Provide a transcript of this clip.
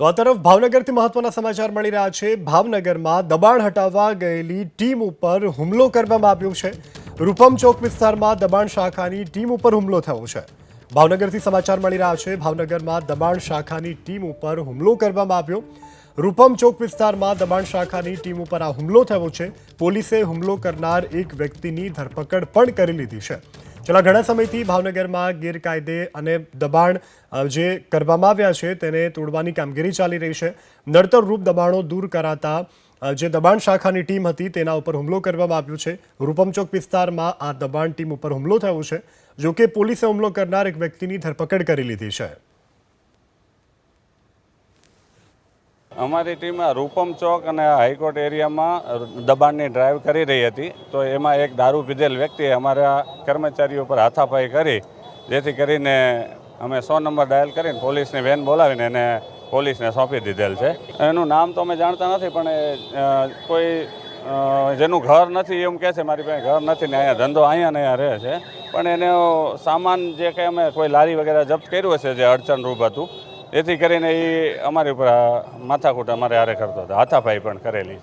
તો આ તરફ ભાવનગરથી મહત્વના સમાચાર મળી રહ્યા છે. ભાવનગરમાં દબાણ હટાવવા ગયેલી ટીમ ઉપર હુમલો કરવામાં આવ્યો છે. રૂપમ ચોક વિસ્તારમાં દબાણ શાખાની ટીમ ઉપર હુમલો થયો છે. ભાવનગરથી સમાચાર મળી રહ્યા છે. ભાવનગરમાં દબાણ શાખાની ટીમ ઉપર હુમલો કરવામાં આવ્યો. રૂપમ ચોક વિસ્તારમાં દબાણ શાખાની ટીમ ઉપર આ હુમલો થયો છે. પોલીસે હુમલો કરનાર એક વ્યક્તિની ધરપકડ પણ કરી લીધી છે. છેલ્લા ઘણા સમયથી ભાવનગરમાં ગેરકાયદે અને દબાણ જે કરવામાં આવ્યા છે તેને તોડવાની કામગીરી ચાલી રહી છે. નડતર રૂપ દબાણો દૂર કરાતા જે દબાણ શાખાની ટીમ હતી તેના ઉપર હુમલો કરવામાં આવ્યો છે. રૂપમચોક વિસ્તારમાં આ દબાણ ટીમ ઉપર હુમલો થયો છે, જોકે પોલીસે હુમલો કરનાર એક વ્યક્તિની ધરપકડ કરી લીધી છે. અમારી ટીમ રૂપમ ચોક અને હાઈકોર્ટ એરિયામાં દબાણની ડ્રાઈવ કરી રહી હતી. તો એમાં એક દારૂ પીધેલ વ્યક્તિએ અમારા કર્મચારીઓ પર હાથાપાઈ કરી, જેથી કરીને અમે સો નંબર ડાયલ કરીને પોલીસની વેન બોલાવીને એને પોલીસને સોંપી દીધેલ છે. એનું નામ તો અમે જાણતા નથી, પણ કોઈ જેનું ઘર નથી એમ કહે છે, મારી પાસે ઘર નથી ને અહીંયા ધંધો અહીંયા ને અહીંયા રહે છે. પણ એનો સામાન જે કંઈ અમે કોઈ લારી વગેરે જપ્ત કર્યું હશે, જે અડચણરૂપ હતું જેથી કરીને એ અમારી ઉપર માથાકૂટ અમારે હારે કરતો હતો. હાથાફાઈ પણ કરેલી.